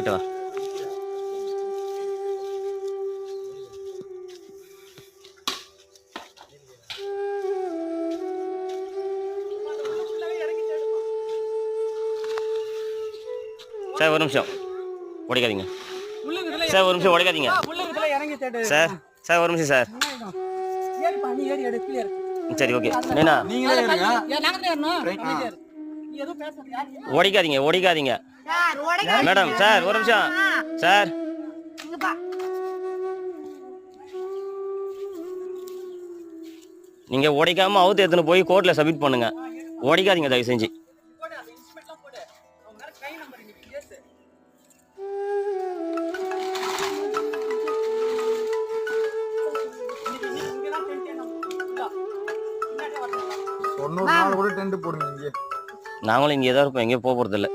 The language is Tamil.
கிட்ட வா. சார் ஒரு நிமிஷம். உடைக்காதீங்க சார் ஒரு நிமிஷம் உடைக்காதீங்க சார் சார் ஒரு நிமிஷம் சார். சரி ஓகே. யாரு உடைக்காதீங்க உடைக்காதீங்க. மேடம் சார் ஒரு நிமிஷம். சார். இங்க பா. நீங்க உடைக்காம அவுத்து எடுத்துன்னு போய் கோர்ட்ல சப்மிட் பண்ணுங்க. உடைக்காதீங்க தயவு செஞ்சு. நாங்களும் இங்கே. தான் இருப்போம் எங்கேயும் போக போகிறது இல்லை